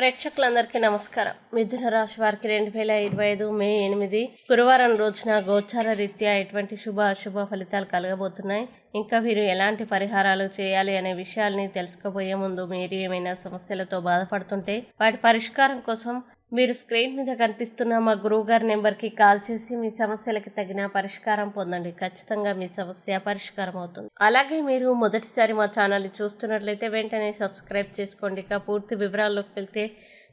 ప్రేక్షకులందరికీ నమస్కారం. మిథున రాశి వారికి రెండు వేల ఇరవై ఐదు మే ఎనిమిది గురువారం రోజున గోచార రీత్యా ఎటువంటి శుభ అశుభ ఫలితాలు కలగబోతున్నాయి? ఇంకా మీరు ఎలాంటి పరిహారాలు చేయాలి అనే విషయాల్ని తెలుసుకోబోయే ముందు మీరు ఏమైనా సమస్యలతో బాధపడుతుంటే వాటి పరిష్కారం కోసం మీరు స్క్రీన్ మీద కనిపిస్తున్న మా గురువు గారి నెంబర్కి కాల్ చేసి మీ సమస్యలకి తగిన పరిష్కారం పొందండి. ఖచ్చితంగా మీ సమస్య పరిష్కారం అవుతుంది. అలాగే మీరు మొదటిసారి మా ఛానల్ని చూస్తున్నట్లయితే వెంటనే సబ్స్క్రైబ్ చేసుకోండి. ఇక పూర్తి వివరాల్లోకి వెళ్తే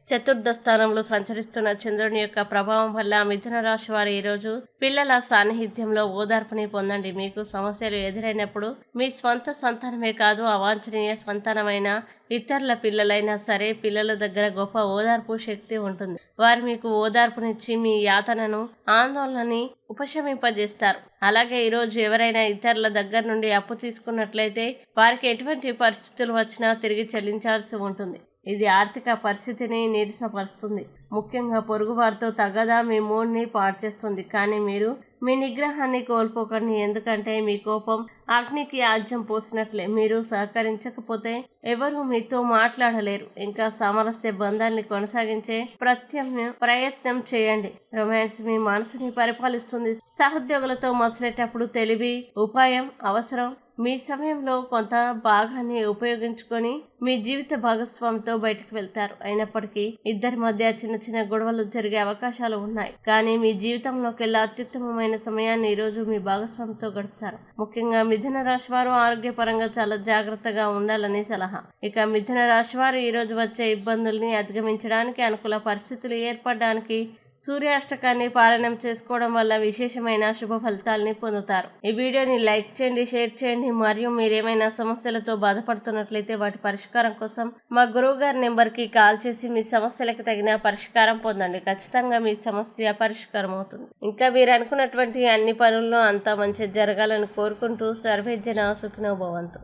చతుర్థ స్థానంలో సంచరిస్తున్న చంద్రుని యొక్క ప్రభావం వల్ల మిథున రాశి వారు ఈరోజు పిల్లల సాన్నిహిత్యంలో ఓదార్పుని పొందండి. మీకు సమస్యలు ఎదురైనప్పుడు మీ స్వంత సంతానమే కాదు అవాంఛనీయ సంతానమైన ఇతరుల పిల్లలైనా సరే పిల్లల దగ్గర గొప్ప ఓదార్పు శక్తి ఉంటుంది. వారు మీకు ఓదార్పునిచ్చి మీ యాతనను ఆందోళనని ఉపశమింపజేస్తారు. అలాగే ఈరోజు ఎవరైనా ఇతరుల దగ్గర నుండి అప్పు తీసుకున్నట్లయితే వారికి ఎటువంటి పరిస్థితులు వచ్చినా తిరిగి చెల్లించాల్సి ఉంటుంది. ఇది ఆర్థిక పరిస్థితిని నీరసపరుస్తుంది. ముఖ్యంగా పొరుగువారితో తగదా మీ మూడ్ని పాడు చేస్తుంది కానీ మీరు మీ నిగ్రహాన్ని కోల్పోకండి. ఎందుకంటే మీ కోపం అగ్నికి ఆజ్యం పోసినట్లే. మీరు సహకరించకపోతే ఎవరు మీతో మాట్లాడలేరు. ఇంకా సామరస్య బంధాన్ని కొనసాగించే ప్రత్యామ్నాయ ప్రయత్నం చేయండి. రొమాన్స్ మీ మనసుని పరిపాలిస్తుంది. సహోద్యోగులతో మసలేటప్పుడు తెలివి ఉపాయం అవసరం మీ సమయంలో కొంత భాగాన్ని ఉపయోగించుకొని మీ జీవిత భాగస్వామితో బయటకు వెళ్తారు. అయినప్పటికీ ఇద్దరి మధ్య చిన్న చిన్న గొడవలు జరిగే అవకాశాలు ఉన్నాయి. కానీ మీ జీవితంలోకెల్లా అత్యుత్తమమైన సమయాన్ని ఈరోజు మీ భాగస్వామితో గడుపుతారు. ముఖ్యంగా మిథున రాశి వారు ఆరోగ్యపరంగా చాలా జాగ్రత్తగా ఉండాలని సలహా. ఇక మిథున రాశి వారు ఈరోజు వచ్చే ఇబ్బందుల్ని అధిగమించడానికి అనుకూల పరిస్థితులు ఏర్పడడానికి సూర్యాష్టకాన్ని పారాయణం చేసుకోవడం వల్ల విశేషమైన శుభ ఫలితాలని పొందుతారు. ఈ వీడియోని లైక్ చేయండి షేర్ చేయండి. మరియు మీరేమైనా సమస్యలతో బాధపడుతున్నట్లయితే వాటి పరిష్కారం కోసం మా గురువు గారి నెంబర్కి కాల్ చేసి మీ సమస్యలకు తగిన పరిష్కారం పొందండి. ఖచ్చితంగా మీ సమస్య పరిష్కారం అవుతుంది. ఇంకా మీరు అనుకున్నటువంటి అన్ని పనుల్లో అంతా మంచి జరగాలని కోరుకుంటూ సర్వేజన సుఖినోభవంతు